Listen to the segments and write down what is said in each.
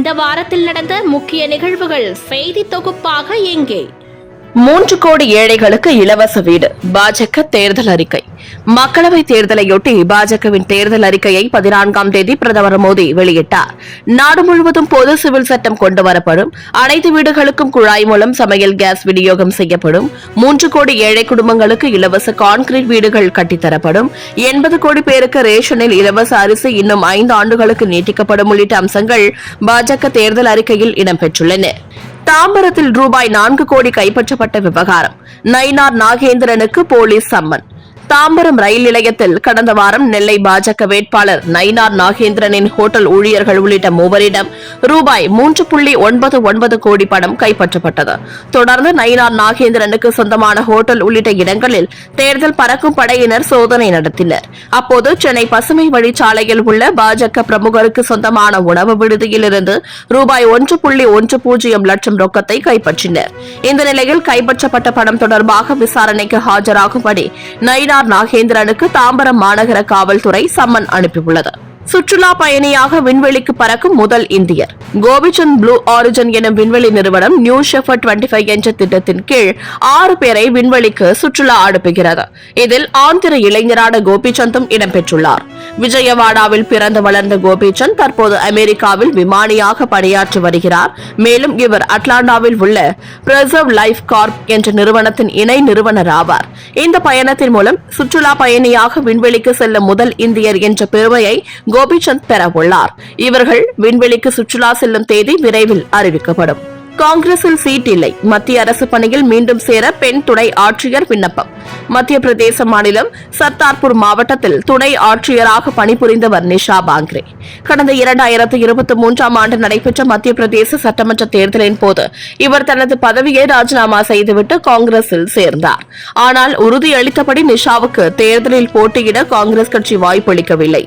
இந்த வாரத்தில் நடந்த முக்கிய நிகழ்வுகள் செய்தி தொகுப்பாக எங்கே? மூன்று கோடி ஏழைகளுக்கு இலவச வீடு. பாஜக தேர்தல் அறிக்கை. மக்களவை தேர்தலையொட்டி பாஜகவின் தேர்தல் அறிக்கையை பதினான்காம் தேதி பிரதமர் மோடி வெளியிட்டார். நாடு முழுவதும் பொது சிவில் சட்டம் கொண்டு வரப்படும். அனைத்து வீடுகளுக்கும் குழாய் மூலம் சமையல் கேஸ் விநியோகம் செய்யப்படும். மூன்று கோடி ஏழை குடும்பங்களுக்கு இலவச கான்கிரீட் வீடுகள் கட்டித்தரப்படும். எண்பது கோடி பேருக்கு ரேஷனில் இலவச அரிசி இன்னும் ஐந்து ஆண்டுகளுக்கு நீட்டிக்கப்படும் உள்ளிட்ட அம்சங்கள் பாஜக தேர்தல் அறிக்கையில் இடம்பெற்றுள்ளன. தாம்பரத்தில் ரூபாய் நான்கு கோடி கைப்பற்றப்பட்ட விவகாரம். நயினார் நாகேந்திரனுக்கு போலீஸ் சம்மன். தாம்பரம் ரயில் நிலையத்தில் கடந்த வாரம் நெல்லை பாஜக வேட்பாளர் நயினார் நாகேந்திரனின் ஹோட்டல் ஊழியர்கள் உள்ளிட்ட மூவரிடம் ரூபாய் மூன்று புள்ளி ஒன்பது ஒன்பது கோடி பணம் கைப்பற்றப்பட்டது. தொடர்ந்து நயினார் நாகேந்திரனுக்கு சொந்தமான ஹோட்டல் உள்ளிட்ட இடங்களில் தேர்தல் பறக்கும் படையினர் சோதனை நடத்தினர். அப்போது சென்னை பசுமை வழிச்சாலையில் உள்ள பாஜக பிரமுகருக்கு சொந்தமான உணவு விடுதியிலிருந்து ரூபாய் ஒன்று புள்ளி ஒன்று பூஜ்ஜியம் லட்சம் ரொக்கத்தை கைப்பற்றினர். இந்த நிலையில் கைப்பற்றப்பட்ட பணம் தொடர்பாக விசாரணைக்கு ஆஜராகும்படி நயினார் ஆர் நாகேந்திரனுக்கு தாம்பரம் மாநகர காவல்துறை சம்மன் அனுப்பியுள்ளது. சுற்றுலா பயணியாக விண்வெளிக்கு பறக்கும் முதல் இந்தியர். கோபிச்சந்த் ப்ளூ ஆரிஜன் எனும் விண்வெளி நிறுவனம் நியூ ஷெஃபர் டுவெண்டி ஃபைவ் என்ற திட்டத்தின் கீழ் ஆறு பேரை விண்வெளிக்கு சுற்றுலா அனுப்புகிறது. இதில் ஆந்திர இளைஞரான கோபிச்சந்தும் இடம்பெற்றுள்ளார் விஜயவாடாவில் பிறந்து வளர்ந்த கோபிச்சந்த் தற்போது அமெரிக்காவில் விமானியாக பணியாற்றி வருகிறார். மேலும் இவர் அட்லாண்டாவில் உள்ள பிரசர்வ் லைஃப் கார்ப் என்ற நிறுவனத்தின் இணை நிறுவனர் ஆவார். இந்த பயணத்தின் மூலம் சுற்றுலா பயணியாக விண்வெளிக்கு செல்லும் முதல் இந்தியர் என்ற பெருமையை கோபிச்சந்த் பெறவுள்ளார் இவர்கள் விண்வெளிக்கு சுற்றுலா செல்லும் தேதி விரைவில் அறிவிக்கப்படும். காங்கிரஸில் சீட் இல்லை. மத்திய அரசு பணியில் மீண்டும் சேர பெண் துணை ஆட்சியர் விண்ணப்பம். மத்திய பிரதேச மாநிலம் சர்தார்பூர் மாவட்டத்தில் துணை ஆட்சியராக பணிபுரிந்தவர் நிஷா பாங்க்ரே. கடந்த இரண்டாயிரத்து இருபத்தி மூன்றாம் ஆண்டு நடைபெற்ற மத்திய பிரதேச சட்டமன்ற தேர்தலின் போது இவர் தனது பதவியை ராஜினாமா செய்துவிட்டு காங்கிரஸில் சேர்ந்தார். ஆனால் உறுதியளித்தபடி நிஷாவுக்கு தேர்தலில் போட்டியிட காங்கிரஸ் கட்சி வாய்ப்பளிக்கவில்லை.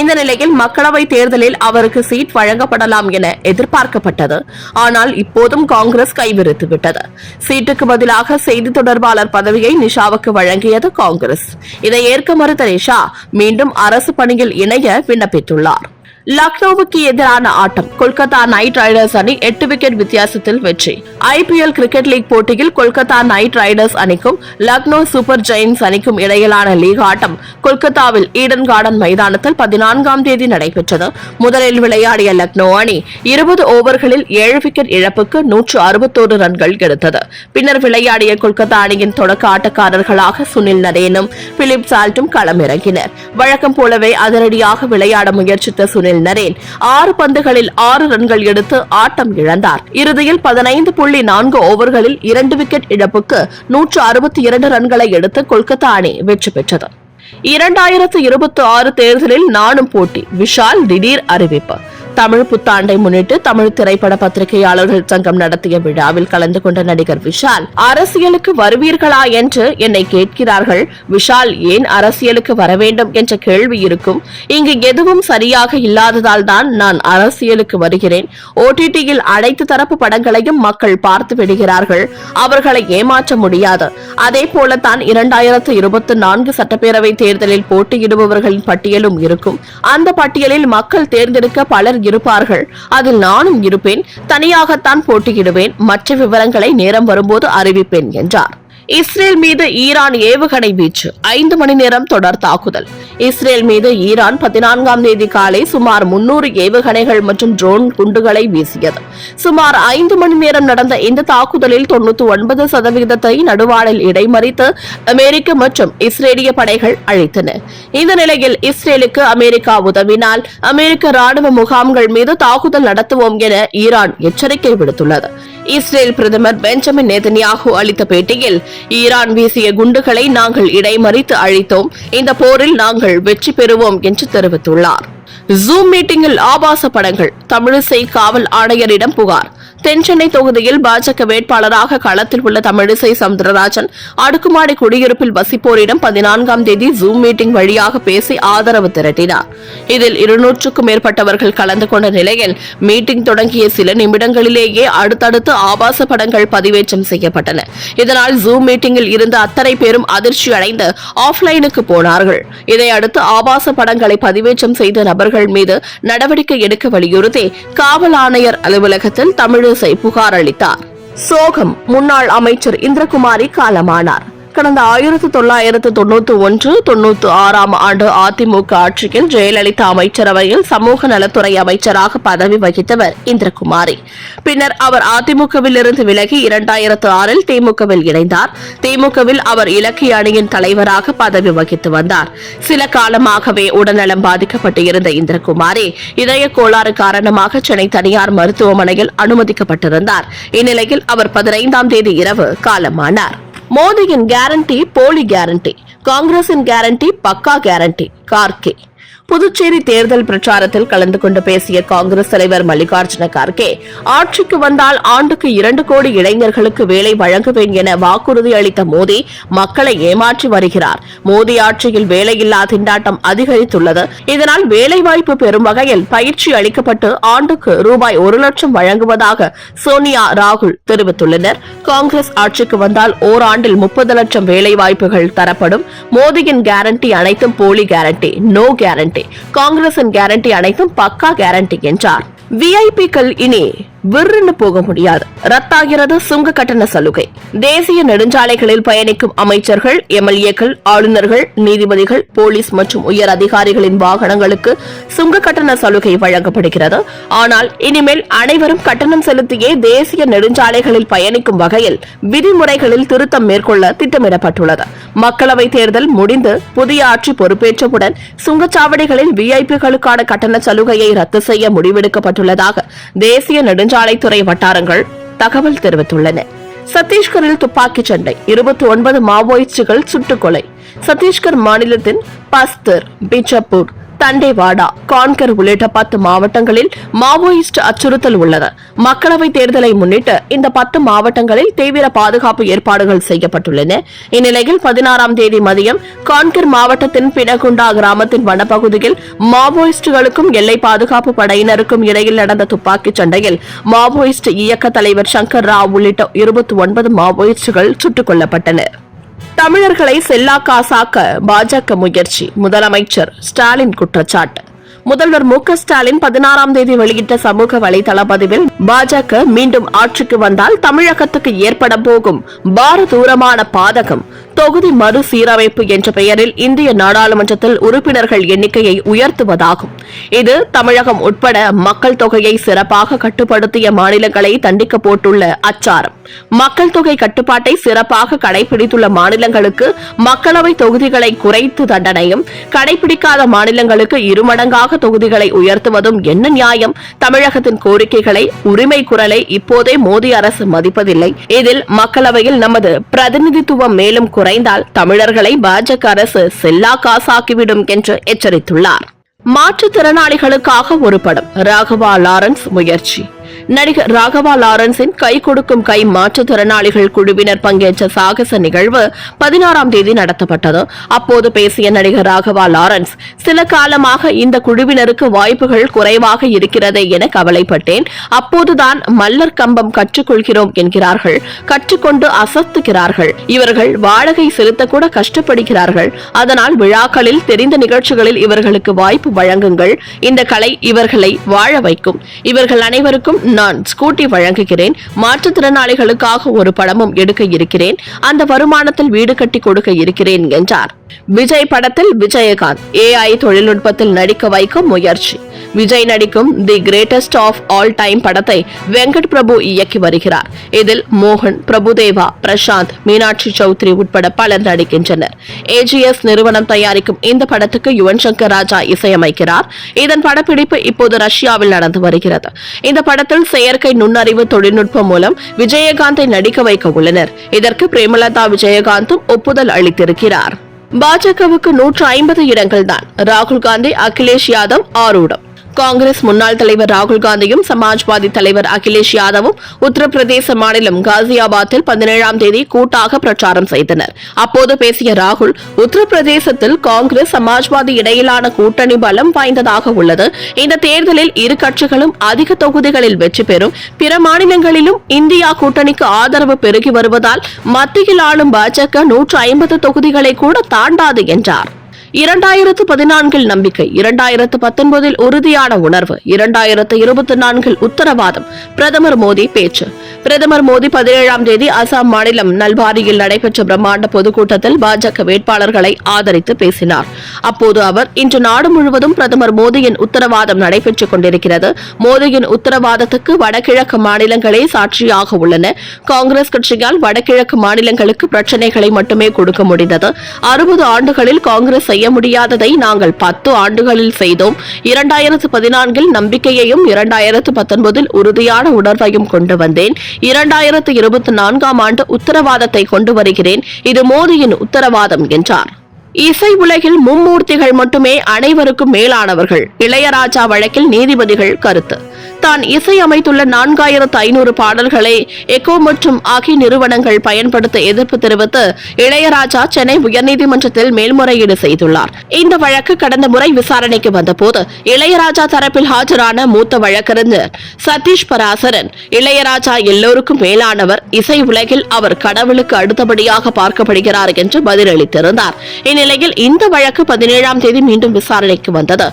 இந்த நிலையில் மக்களவை தேர்தலில் அவருக்கு சீட் வழங்கப்படலாம் என எதிர்பார்க்கப்பட்டது. ஆனால் இப்போது முழுவதும் காங்கிரஸ் கைவிரித்துவிட்டது. சீட்டுக்கு பதிலாக செய்தி தொடர்பாளர் பதவியை நிஷாவுக்கு வழங்கியது காங்கிரஸ். இதை ஏற்க மறுத்த நிஷா மீண்டும் அரசு பணியில் இணைய விண்ணப்பித்துள்ளார். லக்னோவுக்கு எதிரான ஆட்டம். கொல்கத்தா நைட் ரைடர்ஸ் அணி எட்டு விக்கெட் வித்தியாசத்தில் வெற்றி. ஐபிஎல் கிரிக்கெட் லீக் போட்டியில் கொல்கத்தா நைட் ரைடர்ஸ் அணிக்கும் லக்னோ சூப்பர் ஜெயின்ஸ் அணிக்கும் இடையிலான லீக் ஆட்டம் கொல்கத்தாவில் ஈடன் கார்டன் மைதானத்தில் பதினான்காம் தேதி நடைபெற்றது. முதலில் விளையாடிய லக்னோ அணி இருபது ஓவர்களில் ஏழு விக்கெட் இழப்புக்கு நூற்று அறுபத்தோரு ரன்கள் எடுத்தது. பின்னர் விளையாடிய கொல்கத்தா அணியின் தொடக்க ஆட்டக்காரர்களாக சுனில் நரேனும் பிலிப் சால்ட்டும் களமிறங்கினர். வழக்கம் போலவே அதிரடியாக விளையாட முயற்சித்த சுனில் நரேன் ஆறு பந்துகளில் ஆறு ரன்கள் எடுத்து ஆட்டம் இழந்தார். இறுதியில் பதினைந்து புள்ளி நான்கு ஓவர்களில் இரண்டு விக்கெட் இழப்புக்கு நூற்று அறுபத்தி இரண்டு ரன்களை எடுத்து கொல்கத்தா அணி வெற்றி பெற்றது. இரண்டாயிரத்து இருபத்தி ஆறு தேர்தலில் நானும் போட்டி விஷால் திடீர் அறிவிப்பு. தமிழ் புத்தாண்டை முன்னிட்டு தமிழ் திரைப்பட பத்திரிகையாளர்கள் சங்கம் நடத்திய விழாவில் கலந்து கொண்ட நடிகர் விஷால் அரசியலுக்கு வருவீர்களா என்று என்னை கேட்கிறார்கள். விஷால் ஏன் அரசியலுக்கு வர வேண்டும் என்ற கேள்வி இருக்கும். இங்கு எதுவும் சரியாக இல்லாததால் தான் நான் அரசியலுக்கு வருகிறேன். ஓடிடியில் அனைத்து தரப்பு படங்களையும் மக்கள் பார்த்து விடுகிறார்கள். அவர்களை ஏமாற்ற முடியாது. அதே போலத்தான் இரண்டாயிரத்து இருபத்தி நான்கு சட்டப்பேரவை தேர்தலில் போட்டியிடுபவர்களின் பட்டியலும் இருக்கும். அந்த பட்டியலில் மக்கள் தேர்ந்தெடுக்க பலர் இருப்பார்கள். அதில் நானும் இருப்பேன். தனியாகத்தான் போட்டியிடுவேன். மற்ற விவரங்களை நேரம் வரும்போது அறிவிப்பேன் என்றார். இஸ்ரேல் மீது ஈரான் ஏவுகணை வீச்சு. ஐந்து மணி நேரம் தொடர் தாக்குதல். இஸ்ரேல் மீது ஈரான் பதினான்காம் தேதி காலை சுமார் முன்னூறு ஏவுகணைகள் மற்றும் ட்ரோன் குண்டுகளை வீசியது. சுமார் ஐந்து மணி நேரம் நடந்த இந்த தாக்குதலில் தொண்ணூத்தி ஒன்பது சதவிகிதத்தை நடுவானில் இடைமறித்து அமெரிக்க மற்றும் இஸ்ரேலிய படைகள் அழித்தன. இந்த நிலையில் இஸ்ரேலுக்கு அமெரிக்கா உதவினால் அமெரிக்க ராணுவ முகாம்கள் மீது தாக்குதல் நடத்துவோம் என ஈரான் எச்சரிக்கை விடுத்துள்ளது. இஸ்ரேல் பிரதமர் பெஞ்சமின் நேதன்யாகு அளித்த பேட்டியில் ஈரான் வீசிய குண்டுகளை நாங்கள் இடைமறித்து அழித்தோம். இந்த போரில் நாங்கள் வெற்றி பெறுவோம் என்று தெரிவித்துள்ளார். ஜூம் மீட்டிங்கில் ஆபாச படங்கள் தமிழிசை காவல் ஆணையரிடம் புகார். தென்சென்னை தொகுதியில் பாஜக வேட்பாளராக களத்தில் உள்ள தமிழிசை சவுந்தரராஜன் அடுக்குமாடி குடியிருப்பில் வசிப்போரிடம் பதினான்காம் தேதி ஜூம் மீட்டிங் வழியாக பேசி ஆதரவு திரட்டினார். இதில் இருநூற்றுக்கும் மேற்பட்டவர்கள் கலந்து கொண்ட நிலையில் மீட்டிங் தொடங்கிய சில நிமிடங்களிலேயே அடுத்தடுத்து ஆபாச படங்கள் பதிவேற்றம் செய்யப்பட்டன. இதனால் ஜூம் மீட்டிங்கில் இருந்த அத்தனை பேரும் அதிர்ச்சி அடைந்து ஆஃப்லைனுக்கு போனார்கள். இதையடுத்து ஆபாச படங்களை பதிவேற்றம் செய்த நபர்கள் மீது நடவடிக்கை எடுக்க வலியுறுத்தி காவல் ஆணையர் அலுவலகத்தில் தமிழ் தமிழிசை புகார் அளித்தார். சோகம் முன்னாள் அமைச்சர் இந்திரகுமாரி காலமானார். கடந்த ஆயிரத்து தொள்ளாயிரத்து தொண்ணூத்தி ஒன்று தொண்ணூத்தி ஆறாம் ஆண்டு அதிமுக ஆட்சியில் ஜெயலலிதா அமைச்சரவையில் சமூக நலத்துறை அமைச்சராக பதவி வகித்தவர் இந்திரகுமாரி. பின்னர் அவர் அதிமுகவில் இருந்து விலகி இரண்டாயிரத்து ஆறில் திமுகவில் இணைந்தார். திமுகவில் அவர் இலக்கிய அணியின் தலைவராக பதவி வகித்து வந்தார். சில காலமாகவே உடல்நலம் பாதிக்கப்பட்டு இருந்த இந்திரகுமாரி இதய கோளாறு காரணமாக சென்னை தனியார் மருத்துவமனையில் அனுமதிக்கப்பட்டிருந்தார். இந்நிலையில் அவர் பதினைந்தாம் தேதி இரவு காலமானார். மோடியின் கேரண்டி போலி கேரண்டி காங்கிரசின் கேரண்டி பக்கா கேரண்டி கார்கே. புதுச்சேரி தேர்தல் பிரச்சாரத்தில் கலந்து கொண்டு பேசிய காங்கிரஸ் தலைவர் மல்லிகார்ஜுன கார்கே ஆட்சிக்கு வந்தால் ஆண்டுக்கு இரண்டு கோடி இளைஞர்களுக்கு வேலை வழங்குவேன் என வாக்குறுதி அளித்த மோடி மக்களை ஏமாற்றி வருகிறார். மோடி ஆட்சியில் வேலையில்லா திண்டாட்டம் அதிகரித்துள்ளது. இதனால் வேலைவாய்ப்பு பெறும் வகையில் பயிற்சி அளிக்கப்பட்டு ஆண்டுக்கு ரூபாய் ஒரு லட்சம் வழங்குவதாக சோனியா ராகுல் தெரிவித்துள்ளனர். காங்கிரஸ் ஆட்சிக்கு வந்தால் ஓராண்டில் முப்பது லட்சம் வேலைவாய்ப்புகள் தரப்படும். மோடியின் கேரண்டி அனைத்தும் போலி கேரண்டி நோ கேரண்டி காங்கிரசின் கேரண்டி அனைத்தும் பக்கா கேரண்டி என்றார். விஐபிக்கள் இனி விருன்னு போக முடியாது. ரத்தாகிறது சுங்க கட்டண சலுகை. தேசிய நெடுஞ்சாலைகளில் பயணிக்கும் அமைச்சர்கள் எம்எல்ஏக்கள் ஆளுநர்கள் நீதிபதிகள் போலீஸ் மற்றும் உயர் அதிகாரிகளின் வாகனங்களுக்கு சுங்க கட்டண சலுகை வழங்கப்படுகிறது. ஆனால் இனிமேல் அனைவரும் கட்டணம் செலுத்தியே தேசிய நெடுஞ்சாலைகளில் பயணிக்கும் வகையில் விதிமுறைகளில் திருத்தம் மேற்கொள்ள திட்டமிடப்பட்டுள்ளது. மக்களவைத் தேர்தல் முடிந்து புதிய ஆட்சி பொறுப்பேற்றவுடன் சுங்கச்சாவடிகளில் விஐபிகளுக்கான கட்டண சலுகையை ரத்து செய்ய முடிவெடுக்கப்பட்டுள்ளதாக தேசிய நெடுஞ்சாலை நெடுஞ்சாலைத்துறை வட்டாரங்கள் தகவல் தெரிவித்துள்ளன. சத்தீஸ்கரில் துப்பாக்கிச் சண்டை இருபத்தி ஒன்பது மாவோயிஸ்டுகள் சுட்டுக்கொலை சத்தீஸ்கர் மாநிலத்தின் பஸ்தர் பிஜப்பூர் தண்டேவாடா. கான்கர் உள்ளிட்ட பத்து மாவட்டங்களில் மாவோயிஸ்ட் அச்சுறுத்தல் உள்ளது. மக்களவைத் தேர்தலை முன்னிட்டு இந்த பத்து மாவட்டங்களில் தீவிர பாதுகாப்பு ஏற்பாடுகள் செய்யப்பட்டுள்ளன. இந்நிலையில் பதினாறாம் தேதி மதியம் கான்கர் மாவட்டத்தின் பினகுண்டா கிராமத்தின் வனப்பகுதியில் மாவோயிஸ்டுகளுக்கும் எல்லை பாதுகாப்பு படையினருக்கும் இடையில் நடந்த துப்பாக்கிச் சண்டையில் மாவோயிஸ்ட் இயக்க தலைவர் சங்கர் ராவ் உள்ளிட்ட இருபத்தி ஒன்பது மாவோயிஸ்டுகள் சுட்டுக் கொல்லப்பட்டனா் தமிழர்களை செல்லா காசாக்க பாஜக முயற்சி. முதலமைச்சர் ஸ்டாலின் குற்றச்சாட்டு. முதல்வர் மு க ஸ்டாலின் பதினாறாம் தேதி வெளியிட்ட சமூக வலைதள பதிவில் பாஜக மீண்டும் ஆட்சிக்கு வந்தால் தமிழகத்துக்கு ஏற்பட போகும் பாரதூரமான பாதகம் தொகுதி மறு சீரமைப்பு என்ற பெயரில் இந்திய நாடாளுமன்றத்தில் உறுப்பினர்கள் எண்ணிக்கையை உயர்த்துவதாகும். இது தமிழகம் உட்பட மக்கள் தொகையை சிறப்பாக கட்டுப்படுத்திய மாநிலங்களை தண்டிக்க போட்டுள்ள அச்சாரம். மக்கள் தொகை கட்டுப்பாட்டை சிறப்பாக கடைபிடித்துள்ள மாநிலங்களுக்கு மக்களவை தொகுதிகளை குறைத்து தண்டனையும் கடைபிடிக்காத மாநிலங்களுக்கு இருமடங்காக தொகுதிகளை உயர்த்துவதும் என்ன நியாயம்? தமிழகத்தின் கோரிக்கைகளை உரிமை குரலை இப்போதே மோடி அரசு மதிப்பதில்லை. இதில் மக்களவையில் நமது பிரதிநிதித்துவம் மேலும் குறை குறைந்தால் தமிழர்களை பாஜக அரசு செல்லா காசாக்கிவிடும் என்று எச்சரித்துள்ளார். மாற்றுத்திறனாளிகளுக்காக ஒரு படம். ராகவா லாரன்ஸ் முயற்சி. நடிகர் ராகவா லாரன்ஸின் கை கொடுக்கும் கை மாற்றுத்திறனாளிகள் குழுவினர் பங்கேற்ற சாகச நிகழ்வு பதினாறாம் தேதி நடத்தப்பட்டது. அப்போது பேசிய நடிகர் ராகவா லாரன்ஸ் சில காலமாக இந்த குழுவினருக்கு வாய்ப்புகள் குறைவாக இருக்கிறதே என கவலைப்பட்டேன். அப்போதுதான் மல்லர் கம்பம் கற்றுக்கொள்கிறோம் என்கிறார்கள். கற்றுக்கொண்டு அசத்துகிறார்கள். இவர்கள் வாடகை செலுத்தக்கூட கஷ்டப்படுகிறார்கள். அதனால் விழாக்களில் தெரிந்த நிகழ்ச்சிகளில் இவர்களுக்கு வாய்ப்பு வழங்குங்கள். இந்த கலை இவர்களை வாழ வைக்கும். இவர்கள் அனைவருக்கும் நான் ஸ்கூட்டி வழங்குகிறேன். மாற்றுத்திறனாளிகளுக்காக ஒரு படமும் எடுக்க இருக்கிறேன். அந்த வருமானத்தில் வீடு கட்டி கொடுக்க இருக்கிறேன் என்றார். விஜய் படத்தில் விஜயகாந்த் ஏஐ தொழில்நுட்பத்தில் நடிக்க வைக்கும் முயற்சி. விஜய் நடிக்கும் the greatest of all time படத்தை வெங்கட் பிரபு இயக்கி வருகிறார். இதில் மோகன் பிரபுதேவா பிரசாந்த் மீனாட்சி சௌத்ரி உட்பட பலர் நடிக்கின்றனர். ஏஜிஎஸ் நிறுவனம் தயாரிக்கும் இந்த படத்துக்கு யுவன் சங்கர் ராஜா இசையமைக்கிறார். இதன் படப்பிடிப்பு இப்போது ரஷ்யாவில் நடந்து வருகிறது. இந்த படத்தில் செயற்கை நுண்ணறிவு தொழில்நுட்பம் மூலம் விஜயகாந்தை நடிக்க வைக்க உள்ளனர். இதற்கு பிரேமலதா விஜயகாந்தும் ஒப்புதல் அளித்திருக்கிறார். பாஜகவுக்கு நூற்று ஐம்பது இடங்கள் தான் ராகுல் காந்தி அகிலேஷ் யாதவ் ஆரூடம் காங்கிரஸ் முன்னாள் தலைவர் ராகுல் காந்தியும் சமாஜ்வாதி தலைவர் அகிலேஷ் யாதவும் உத்தரப்பிரதேச மாநிலம் காசியாபாத்தில் பதினேழாம் தேதி கூட்டாக பிரச்சாரம் செய்தனர். அப்போது பேசிய ராகுல் உத்தரப்பிரதேசத்தில் காங்கிரஸ் சமாஜ்வாதி இடையிலான கூட்டணி பலம் வாய்ந்ததாக உள்ளது. இந்த தேர்தலில் இரு கட்சிகளும் அதிக தொகுதிகளில் வெற்றி பெறும். பிற மாநிலங்களிலும் இந்தியா கூட்டணிக்கு ஆதரவு பெருகி வருவதால் மத்தியில் ஆளும் பாஜக நூற்று ஐம்பது தொகுதிகளை கூட தாண்டாது என்றார். இரண்டாயிரத்து பதினான்கில் நம்பிக்கை இரண்டாயிரத்து பத்தொன்பதில் உறுதியான உணர்வு இரண்டாயிரத்து இருபத்தி நான்கில் உத்தரவாதம். பிரதமர் மோடி பேச்சு. பிரதமர் மோடி பதினேழாம் தேதி அசாம் மாநிலம் நல்பாரியில் நடைபெற்ற பிரம்மாண்ட பொதுக்கூட்டத்தில் பாஜக வேட்பாளர்களை ஆதரித்து பேசினார். அப்போது அவர் இன்று நாடு முழுவதும் பிரதமர் மோடியின் உத்தரவாதம் நடைபெற்றுக் கொண்டிருக்கிறது. மோடியின் உத்தரவாதத்துக்கு வடகிழக்கு மாநிலங்களே சாட்சியாக உள்ளன. காங்கிரஸ் கட்சியால் வடகிழக்கு மாநிலங்களுக்கு பிரச்சினைகளை மட்டுமே கொடுக்க முடிந்தது. அறுபது ஆண்டுகளில் காங்கிரஸ் செய்ய முடியாததை நாங்கள் பத்து ஆண்டுகளில் செய்தோம். இரண்டாயிரத்து பதினான்கில் நம்பிக்கையையும் இரண்டாயிரத்து பத்தொன்பதில் உறுதியான உணர்வையும் கொண்டு வந்தேன். இரண்டாயிரத்து இருபத்தி நான்காம் ஆண்டு உத்தரவாதத்தை கொண்டு வருகிறேன். இது மோடியின் உத்தரவாதம் என்றார். இசை உலகில் மும்மூர்த்திகள் மட்டுமே அனைவருக்கும் மேலானவர்கள். இளையராஜா வழக்கில் நீதிபதிகள் கருத்து. தான் இசையமைத்துள்ள நான்காயிரத்து ஐநூறு பாடல்களை எக்கோ மற்றும் ஆகி நிறுவனங்கள் பயன்படுத்த எதிர்ப்பு தெரிவித்து இளையராஜா சென்னை உயர்நீதிமன்றத்தில் மேல்முறையீடு செய்துள்ளார். இந்த வழக்கு கடந்த முறை விசாரணைக்கு வந்தபோது இளையராஜா தரப்பில் ஆஜரான மூத்த வழக்கறிஞர் சதீஷ் பராசரன் இளையராஜா எல்லோருக்கும் மேலானவர் இசை உலகில் அவர் கடவுளுக்கு அடுத்தபடியாக பார்க்கப்படுகிறார் என்று பதிலளித்திருந்தார். இந்நிலையில் இந்த வழக்கு பதினேழாம் தேதி மீண்டும் விசாரணைக்கு வந்தது.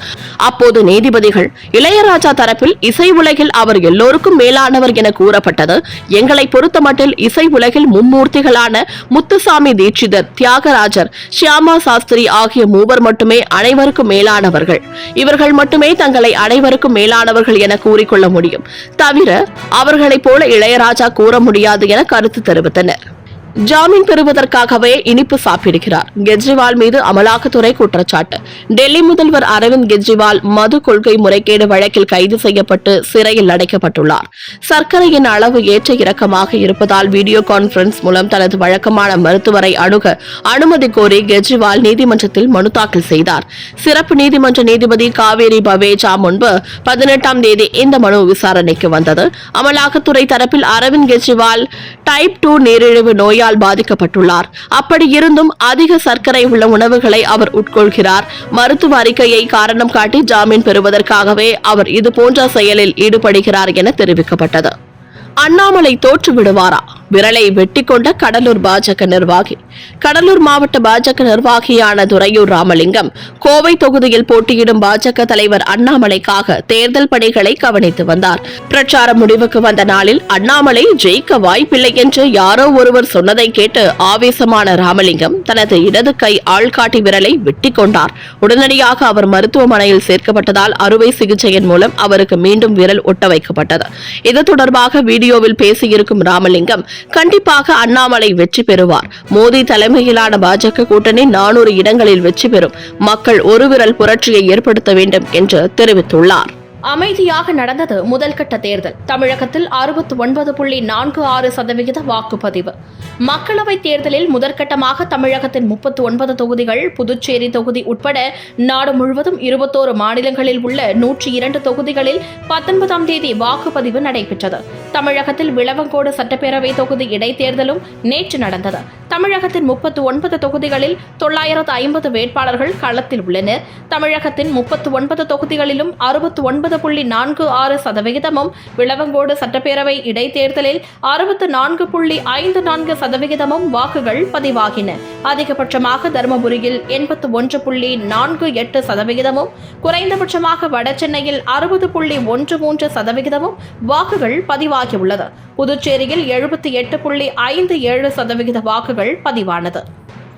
அப்போது நீதிபதிகள் இளையராஜா தரப்பில் இசை உலகில் அவர் எல்லோருக்கும் மேலானவர் என கூறப்பட்டது. எங்களை பொறுத்தமட்டில் இசை உலகில் மும்மூர்த்திகளான முத்துசாமி தீட்சிதர் தியாகராஜர் ஷியாமா சாஸ்திரி ஆகிய மூவர் மட்டுமே அனைவருக்கும் மேலானவர்கள். இவர்கள் மட்டுமே தங்களை அனைவருக்கும் மேலானவர்கள் என கூறிக்கொள்ள முடியும். தவிர அவர்களைப் போல இளையராஜா கூற முடியாது என கருத்து தெரிவித்தனர். ஜாமீன் பெறுவதற்காகவே இனிப்பு சாப்பிடுகிறார். கெஜ்ரிவால் மீது அமலாக்கத்துறை குற்றச்சாட்டு. டெல்லி முதல்வர் அரவிந்த் கெஜ்ரிவால் மது கொள்கை முறைகேடு வழக்கில் கைது செய்யப்பட்டு சிறையில் அடைக்கப்பட்டுள்ளார். சர்க்கரையின் அளவு ஏற்ற இறக்கமாக இருப்பதால் வீடியோ கான்பரன்ஸ் மூலம் தனது வழக்கமான மருத்துவரை அணுக அனுமதி கோரி கெஜ்ரிவால் நீதிமன்றத்தில் மனு தாக்கல் செய்தார். சிறப்பு நீதிமன்ற நீதிபதி காவேரி பவேஜா முன்பு பதினெட்டாம் தேதி இந்த மனு விசாரணைக்கு வந்தது. அமலாக்கத்துறை தரப்பில் அரவிந்த் கெஜ்ரிவால் டைப் டூ நீரிழிவு நோயால் பாதிக்கப்பட்டுள்ளார். அப்படி இருந்தும் அதிக சர்க்கரை உள்ள உணவுகளை அவர் உட்கொள்கிறார். மருத்துவ அறிக்கையை காரணம் காட்டி ஜாமீன் பெறுவதற்காகவே அவர் இதுபோன்ற செயலில் ஈடுபடுகிறார் என தெரிவிக்கப்பட்டது. அண்ணாமலை தோற்று விடுவாரா விரலை வெட்டிக்கொண்ட கடலூர் பாஜக நிர்வாகி. கடலூர் மாவட்ட பாஜக நிர்வாகியான துரையூர் ராமலிங்கம் கோவை தொகுதியில் போட்டியிடும் பாஜக தலைவர் அண்ணாமலைக்காக தேர்தல் பணிகளை கவனித்து வந்தார். பிரச்சாரம் முடிவுக்கு வந்த நாளில் அண்ணாமலை ஜெயிக்க வாய்ப்பில்லை என்று யாரோ ஒருவர் சொன்னதை கேட்டு ஆவேசமான ராமலிங்கம் தனது இடது கை ஆள்காட்டி விரலை வெட்டி கொண்டார். உடனடியாக அவர் மருத்துவமனையில் சேர்க்கப்பட்டதால் அறுவை சிகிச்சையின் மூலம் அவருக்கு மீண்டும் விரல் ஒட்ட வைக்கப்பட்டது. இது தொடர்பாக வீடியோவில் பேசியிருக்கும் ராமலிங்கம் கண்டிப்பாக அண்ணாமலை வெற்றி பெறுவார். மோடி தலைமையிலான பாஜக கூட்டணி நானூறு இடங்களில் வெற்றி பெறும். மக்கள் ஒரு விரல் புரட்சியை ஏற்படுத்த வேண்டும் என்று தெரிவித்துள்ளார். அமைதியாக நடந்தது முதல் கட்ட தேர்தல். தமிழகத்தில் அறுபத்தி ஒன்பது புள்ளி நான்கு ஆறு சதவிகித வாக்குப்பதிவு. மக்களவைத் தேர்தலில் முதற்கட்டமாக தமிழகத்தின் முப்பத்தி ஒன்பது தொகுதிகள் புதுச்சேரி தொகுதி உட்பட நாடு முழுவதும் இருபத்தோரு மாநிலங்களில் உள்ள நூற்றி இரண்டு தொகுதிகளில் பத்தொன்பதாம் தேதி வாக்குப்பதிவு நடைபெற்றது. தமிழகத்தில் விளவங்கோடு சட்டப்பேரவை தொகுதி இடைத்தேர்தலும் நேற்று நடந்தது. தமிழகத்தின் முப்பத்து ஒன்பது தொகுதிகளில் தொள்ளாயிரத்து ஐம்பது வேட்பாளர்கள் களத்தில் உள்ளனர். தமிழகத்தின் முப்பத்து ஒன்பது தொகுதிகளிலும் அறுபத்து ஒன்பது புள்ளி நான்கு ஆறு சதவிகிதமும் விளவங்கோடு சட்டப்பேரவை இடைத்தேர்தலில் அறுபத்து நான்கு புள்ளி ஐந்து நான்கு சதவிகிதமும் வாக்குகள் பதிவாகின. அதிகபட்சமாக தருமபுரியில் எண்பத்து ஒன்று புள்ளி நான்கு எட்டு சதவிகிதமும் குறைந்தபட்சமாக வடசென்னையில் அறுபது புள்ளி ஒன்று மூன்று சதவிகிதமும் வாக்குகள் பதிவாகியுள்ளது. புதுச்சேரியில் எழுபத்தி எட்டு புள்ளி ஐந்து ஏழு சதவிகித வாக்குகள் பதிவானது.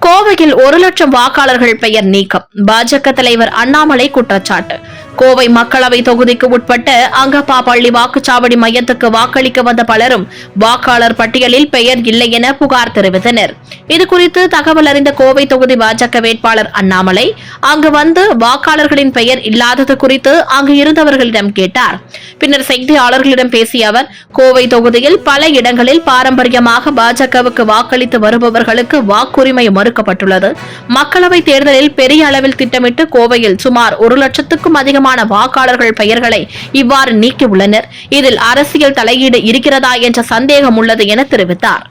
கோவையில் ஒரு லட்சம் வாக்காளர்கள் பெயர் நீக்கம். பாஜக தலைவர் அண்ணாமலை குற்றச்சாட்டு. கோவை மக்களவை தொகுதிக்கு உட்பட்ட அங்கப்பா பள்ளி வாக்குச்சாவடி மையத்துக்கு வாக்களிக்க வந்த பலரும் வாக்காளர் பட்டியலில் பெயர் இல்லை என புகார் தெரிவித்தனர். இதுகுறித்து தகவல் அறிந்த கோவை தொகுதி பாஜக வேட்பாளர் அண்ணாமலை அங்கு வந்து வாக்காளர்களின் பெயர் இல்லாதது குறித்து அங்கு இருந்தவர்களிடம் கேட்டார். பின்னர் செய்தியாளர்களிடம் பேசிய அவர் கோவை தொகுதியில் பல இடங்களில் பாரம்பரியமாக பாஜகவுக்கு வாக்களித்து வருபவர்களுக்கு வாக்குரிமை மறுக்கப்பட்டுள்ளது. மக்களவை தேர்தலில் பெரிய அளவில் திட்டமிட்டு கோவையில் சுமார் ஒரு லட்சத்துக்கும் அதிகமான சதவீதமான வாக்காளர்கள் பெயர்களை இவ்வாறு நீக்கியுள்ளனர். இதில் அரசியல் தலையீடு இருக்கிறதா என்ற சந்தேகம் உள்ளது என தெரிவித்தார்.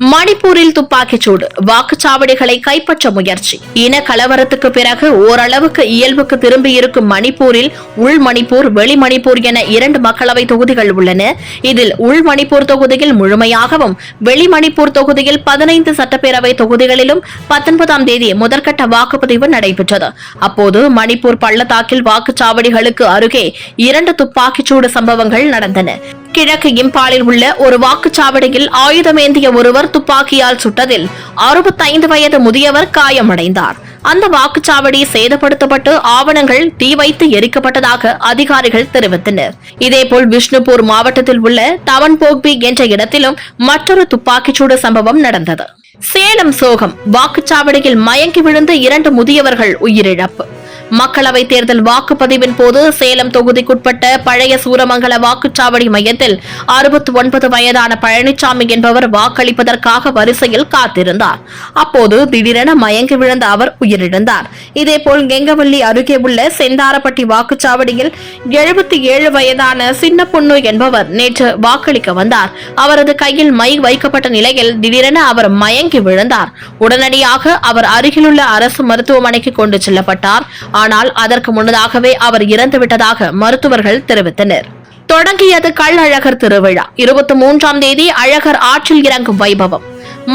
மணிப்பூரில் துப்பாக்கிச்சூடு வாக்குச்சாவடிகளை கைப்பற்ற முயற்சி. இன கலவரத்துக்கு பிறகு ஓரளவுக்கு இயல்புக்கு திரும்பியிருக்கும் மணிப்பூரில் உள் மணிப்பூர் வெளி மணிப்பூர் என இரண்டு மக்களவை தொகுதிகள் உள்ளன. இதில் உள் மணிப்பூர் தொகுதியில் முழுமையாகவும் வெளி மணிப்பூர் தொகுதியில் பதினைந்து சட்டப்பேரவை தொகுதிகளிலும் பத்தொன்பதாம் தேதி முதற்கட்ட வாக்குப்பதிவு நடைபெற்றது. அப்போது மணிப்பூர் பள்ளத்தாக்கில் வாக்குச்சாவடிகளுக்கு அருகே இரண்டு துப்பாக்கிச்சூடு சம்பவங்கள் நடந்தன. கிழக்கு இம்பாலில் உள்ள ஒரு வாக்குச்சாவடியில் ஆயுதமேந்திய ஒருவர் துப்பாக்கியால் சுட்டதில் அறுபத்தைந்து வயது முதியவர் காயமடைந்தார். அந்த வாக்குச்சாவடி சேதப்படுத்தப்பட்டு ஆவணங்கள் தீ வைத்து எரிக்கப்பட்டதாக அதிகாரிகள் தெரிவித்தனர். இதேபோல் விஷ்ணுபூர் மாவட்டத்தில் உள்ள தவன் போக்பி என்ற இடத்திலும் மற்றொரு துப்பாக்கிச்சூடு சம்பவம் நடந்தது. சேலம் சோகம் வாக்குச்சாவடியில் மயங்கி விழுந்து இரண்டு முதியவர்கள் உயிரிழப்பு. மக்களவை தேர்தல் வாக்குப்பதிவின் போது சேலம் தொகுதிக்குட்பட்ட பழைய சூரமங்கல வாக்குச்சாவடி மையத்தில் அறுபத்தி ஒன்பது வயதான பழனிசாமி என்பவர் வாக்களிப்பதற்காக வரிசையில் காத்திருந்தார். அப்போது திடீரென மயங்கி விழுந்த அவர் உயிரிழந்தார். இதேபோல் கெங்கவல்லி அருகே உள்ள செந்தாரப்பட்டி வாக்குச்சாவடியில் எழுபத்தி ஏழு வயதான சின்ன பொண்ணு என்பவர் நேற்று வாக்களிக்க வந்தார். அவரது கையில் மை வைக்கப்பட்ட நிலையில் திடீரென அவர் மயங்கி விழுந்தார். உடனடியாக அவர் அருகிலுள்ள அரசு மருத்துவமனைக்கு கொண்டு செல்லப்பட்டார். ஆனால் அதற்கு முன்னதாகவே அவர் இறந்துவிட்டதாக மருத்துவர்கள் தெரிவித்தனர். தொடங்கியது கள்ளழகர் திருவிழா. இருபத்தி மூன்றாம் தேதி அழகர் ஆற்றில் இறங்கும் வைபவம்.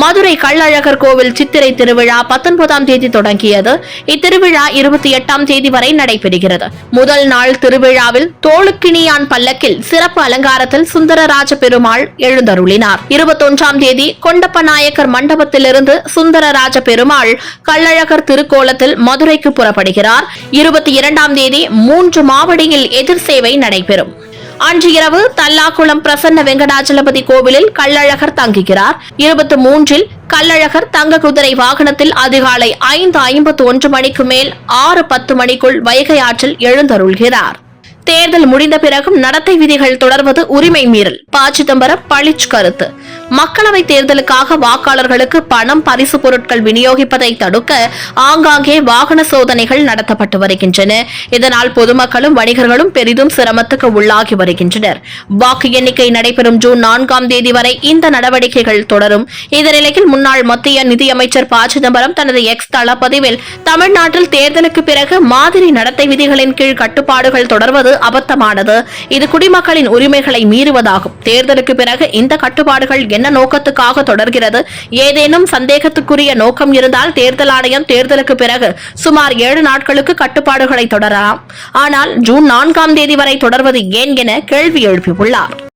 மதுரை கள்ளழகர் கோவில் சித்திரை திருவிழா பத்தொன்பதாம் தேதி தொடங்கியது. இத்திருவிழா இருபத்தி எட்டாம் தேதி வரை நடைபெறுகிறது. முதல் நாள் திருவிழாவில் தோளுக்கிணியான் பல்லக்கில் சிறப்பு அலங்காரத்தில் சுந்தரராஜ பெருமாள் எழுந்தருளினார். இருபத்தொன்றாம் தேதி கொண்டப்ப நாயக்கர் மண்டபத்திலிருந்து சுந்தரராஜ பெருமாள் கள்ளழகர் திருக்கோலத்தில் மதுரைக்கு புறப்படுகிறார். இருபத்தி இரண்டாம் தேதி மூன்று மாவடியில் எதிர் சேவை நடைபெறும். அன்று இரவு தல்லாக்குளம் பிரசன்ன வெங்கடாச்சலபதி கோவிலில் கள்ளழகர் தங்குகிறார். இருபத்தி மூன்றில் கள்ளழகர் தங்க குதிரை வாகனத்தில் அதிகாலை ஐந்து ஐம்பத்து ஒன்று மணிக்கு மேல் ஆறு பத்து மணிக்குள் வைகை ஆற்றில் எழுந்தருள்கிறார். தேர்தல் முடிந்த பிறகும் நடத்தை விதிகள் தொடர்வது உரிமை மீறல். ப. சிதம்பரம் பளிச் கருத்து. மக்களவை தேர்தலுக்காக வாக்காளர்களுக்கு பணம் பரிசு பொருட்கள் விநியோகிப்பதை தடுக்க ஆங்காங்கே வாகன சோதனைகள் நடத்தப்பட்டு வருகின்றன. இதனால் பொதுமக்களும் வணிகர்களும் பெரிதும் சிரமத்துக்கு உள்ளாகி வருகின்றனர். வாக்கு எண்ணிக்கை நடைபெறும் ஜூன் நான்காம் தேதி வரை இந்த நடவடிக்கைகள் தொடரும். இந்த நிலையில் முன்னாள் மத்திய நிதியமைச்சர் ப. சிதம்பரம் தனது எக்ஸ் தள பதிவில் தமிழ்நாட்டில் தேர்தலுக்கு பிறகு மாதிரி நடத்தை விதிகளின் கீழ் கட்டுப்பாடுகள் தொடர்வது அபத்தமானது. இது குடிமக்களின் உரிமைகளை மீறுவதாகும். தேர்தலுக்கு பிறகு இந்த கட்டுப்பாடுகள் என்ன நோக்கத்துக்காக தொடர்கிறது? ஏதேனும் சந்தேகத்துக்குரிய நோக்கம் இருந்தால் தேர்தல் ஆணையம் தேர்தலுக்கு பிறகு சுமார் ஏழு நாட்களுக்கு கட்டுப்பாடுகளை தொடரலாம். ஆனால் ஜூன் நான்காம் தேதி வரை தொடர்வது ஏன் என கேள்வி எழுப்பியுள்ளார்.